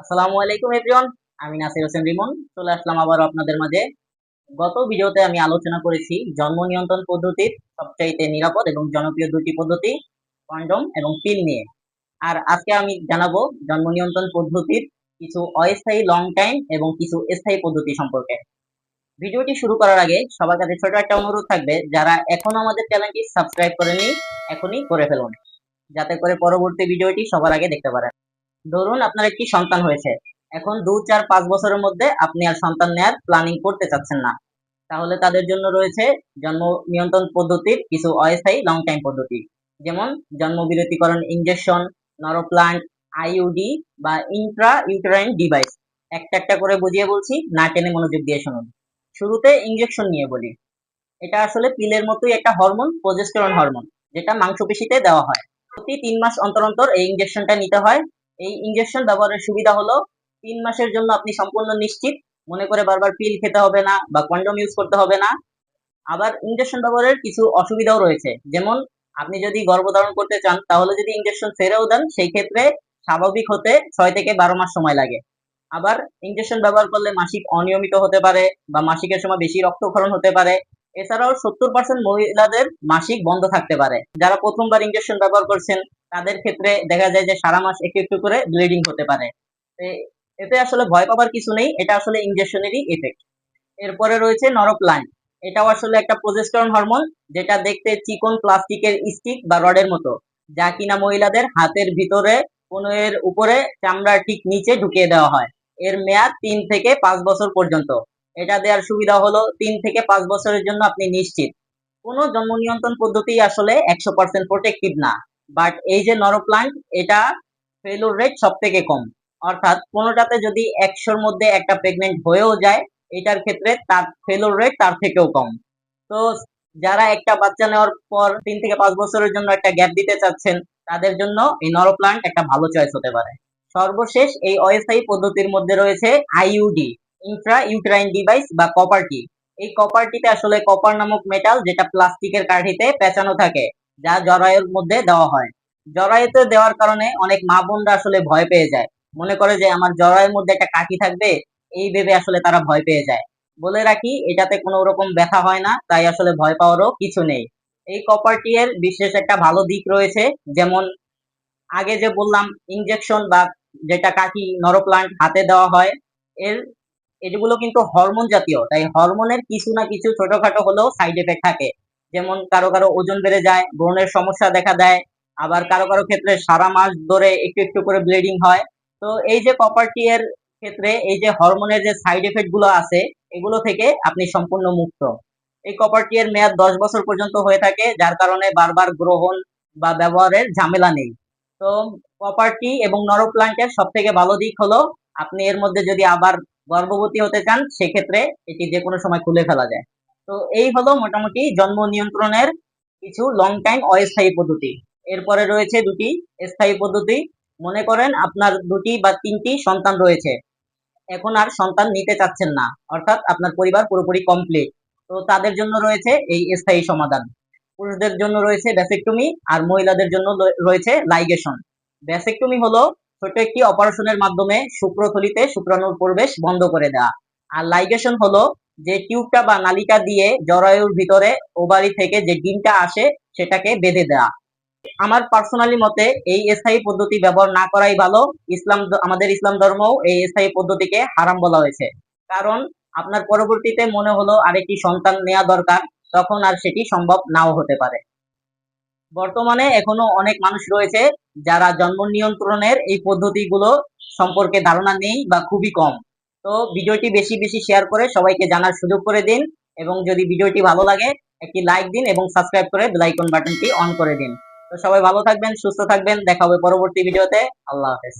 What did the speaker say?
আসসালামু আলাইকুম এভরিওয়ান আমি নাসির হোসেন রিমন। চলে আসলাম আবার আপনাদের মাঝে। গত ভিডিওতে আমি আলোচনা করেছি জন্ম নিয়ন্ত্রণ পদ্ধতির সবচাইতে নিরাপদ এবং জনপ্রিয় দুটি পদ্ধতি কন্ডম এবং পিল নিয়ে। আর আজকে আমি জানাব জন্ম নিয়ন্ত্রণ পদ্ধতির কিছু অস্থায়ী লং টাইম এবং কিছু স্থায়ী পদ্ধতি সম্পর্কে। ভিডিওটি শুরু করার আগে সবার কাছে ছোট একটা অনুরোধ থাকবে, যারা এখনও আমাদের চ্যানেলটি সাবস্ক্রাইব করেনি এখনই করে ফেলুন। যাতে করে পরবর্তী ভিডিওটি সবার আগে দেখতে পারেন। ধরুন আপনার একটি সন্তান হয়েছে। এখন দু, চার, পাঁচ বছরের মধ্যে আপনি আর সন্তান নেয়ার প্ল্যানিং করতে চাচ্ছেন না। তাহলে তাদের জন্য রয়েছে জন্ম নিয়ন্ত্রণ পদ্ধতির কিছু অস্থায়ী লং টাইম পদ্ধতি। যেমন জন্ম বিরতিকরণ ইনজেকশন নরোপ্লান্ট আইইউডি বা ইন্ট্রা ইউটেরাইন ডিভাইস একটা একটা করে বুঝিয়ে বলছি, না টেনে মনোযোগ দিয়ে শুনুন। শুরুতে ইঞ্জেকশন নিয়ে বলি। এটা আসলে পিলের মতোই একটা হরমোন প্রজেস্টেরন হরমোন যেটা মাংসপেশিতে দেওয়া হয়। প্রতি তিন মাস অন্তর অন্তর এই ইনজেকশনটা নিতে হয়। এই ইনজেকশন ব্যবহারের সুবিধা হলো তিন মাসের জন্য আপনি সম্পূর্ণ নিশ্চিত। মনে করে বারবার পিল খেতে হবে না বা কন্ডম ইউজ করতে হবে না। আবার ইনজেকশন ব্যবহারের কিছু অসুবিধাও রয়েছে। যেমন আপনি যদি গর্ভধারণ করতে চান, তাহলে যদি ইনজেকশন ছেড়েও দেন, সেই ক্ষেত্রে স্বাভাবিক হতে ছয় থেকে বারো মাস সময় লাগে। আবার ইনজেকশন ব্যবহার করলে মাসিক অনিয়মিত হতে পারে বা মাসিকের সময় বেশি রক্তক্ষরণ হতে পারে। এছাড়াও সত্তর পার্সেন্ট মহিলাদের মাসিক বন্ধ থাকতে পারে। যারা প্রথমবার ইনজেকশন ব্যবহার করছেন তাদের ক্ষেত্রে দেখা যায় যে সারা মাস একটু একটু করে ব্লিডিং হতে পারে। এতে আসলে ভয় পাবার কিছু নেই, এটা আসলে ইনজেকশনেরই এফেক্ট এরপরে রয়েছে নরপ্লান্ট এটাও আসলে একটা প্রজেস্টরন হরমোন যেটা দেখতে চিকন প্লাস্টিকের স্টিক বা রডের মতো, যা কিনা মহিলাদের হাতের ভিতরে কোনো এর উপরে, চামড়ার ঠিক নিচে ঢুকিয়ে দেওয়া হয়। এর মেয়াদ তিন থেকে পাঁচ বছর পর্যন্ত। এটা দেওয়ার সুবিধা হলো তিন থেকে পাঁচ বছরের জন্য আপনি নিশ্চিত। কোনো জন্ম নিয়ন্ত্রণ পদ্ধতি আসলে একশো পার্সেন্ট প্রোটেক্টিভ না। বাট এই যে নরোপ্লান্ট, এটা ফেলোর রেট সব থেকে কম। অর্থাৎ কোনোটাতে যদি একশোর মধ্যে একটা প্রেগনেন্ট হয়েও যায়, এটার ক্ষেত্রে তার ফেলোর রেট তার থেকেও কম। তো যারা একটা বাচ্চা নেওয়ার পর তিন থেকে পাঁচ বছরের জন্য একটা গ্যাপ দিতে চাচ্ছেন, তাদের জন্য এই নরোপ্লান্ট একটা ভালো চয়েস হতে পারে। সর্বশেষ এই অস্থায়ী পদ্ধতির মধ্যে রয়েছে আইইউডি ইন্ট্রা ইউটেরাইন ডিভাইস বা কপার কপারটি এই কপারটিতে আসলে কপার নামক মেটাল যেটা প্লাস্টিকের কাঠিতে পেঁচানো থাকে যা জরায়ুর মধ্যে দেওয়া হয়। জরায়ুতে দেওয়ার কারণে অনেক মা বোনরা আসলে ভয় পেয়ে যায়। মনে করে যে আমার জরায়ুর মধ্যে একটা কাঠি থাকবে, এই ভেবে আসলে তারা ভয় পেয়ে যায়। বলে রাখি, এটাতে কোনো রকম ব্যথা হয় না, তাই আসলে ভয় পাওয়ারও কিছু নেই। এই কপারটি এর বিশেষ একটা ভালো দিক রয়েছে, যেমন আগে যে বললাম ইনজেকশন বা যেটা কাঠি নরপ্লান্ট হাতে দেওয়া হয়, এর এগুলো কিন্তু হরমোন জাতীয়, তাই হরমোনের কিছু না কিছু ছোটখাটো হলেও সাইড এফেক্ট থাকে। যেমন কারও কারও ওজন বেড়ে যায়, ব্রণের সমস্যা দেখা দেয়, আবার কারও কারও ক্ষেত্রে সারা মাস ধরে একটু একটু করে ব্লিডিং হয়। তো এই যে কপারটি এর ক্ষেত্রে এই যে হরমোনের যে সাইড এফেক্টগুলো আছে, এগুলো থেকে আপনি সম্পূর্ণ মুক্ত। এই কপারটি এর মেয়াদ দশ বছর পর্যন্ত হয়ে থাকে, যার কারণে বারবার গ্রহণ বা ব্যবহারের ঝামেলা নেই। তো কপারটি এবং নরোপ্লান্টের সব থেকে ভালো দিক হলো, আপনি এর মধ্যে যদি আবার গর্ভবতী হতে চান, সেক্ষেত্রে এটি যে কোনো সময় খুলে ফেলা যায়। তো এই হলো মোটামুটি জন্ম নিয়ন্ত্রণের কিছু লং টাইম অস্থায়ী পদ্ধতি। এরপরে রয়েছে দুটি স্থায়ী পদ্ধতি। মনে করেন আপনার দুটি বা তিনটি সন্তান রয়েছে। এখন আর সন্তান নিতে চাচ্ছেন না, অর্থাৎ আপনার পরিবার পুরোপুরি কমপ্লিট তো তাদের জন্য রয়েছে এই স্থায়ী সমাধান। পুরুষদের জন্য রয়েছে ব্যাসেক্টমি আর মহিলাদের জন্য রয়েছে লাইগেশন ব্যাসেক্টমি হলো ছোট একটি অপারেশনের মাধ্যমে শুক্রথলিতে শুক্রাণুর প্রবেশ বন্ধ করে দেওয়া। আর লাইগেশন হলো যে টিউবটা বা নালিকা দিয়ে জরায়ুর ভিতরে ওভারি থেকে যে ডিমটা আসে সেটাকে বেঁধে দেওয়া আমার পার্সোনালি মতে এই স্থায়ী পদ্ধতি ব্যবহার না করাই ভালো। ইসলাম আমাদের ইসলাম ধর্মও এই স্থায়ী পদ্ধতিকে হারাম বলা হয়েছে। কারণ আপনার পরবর্তীতে মনে হলো আরেকটি সন্তান নেওয়া দরকার, তখন আর সেটি সম্ভব নাও হতে পারে। বর্তমানে এখনও অনেক মানুষ রয়েছে যারা জন্ম নিয়ন্ত্রণের এই পদ্ধতিগুলো সম্পর্কে ধারণা নেই বা খুবই কম। তো ভিডিওটি বেশি বেশি শেয়ার করে সবাইকে জানার সুযোগ করে দিন এবং যদি ভিডিওটি ভালো লাগে, একটি লাইক দিন এবং সাবস্ক্রাইব করে বেলাইকন বাটনটি অন করে দিন। তো সবাই ভালো থাকবেন, সুস্থ থাকবেন, দেখা হবে পরবর্তী ভিডিওতে, আল্লাহ হাফেজ।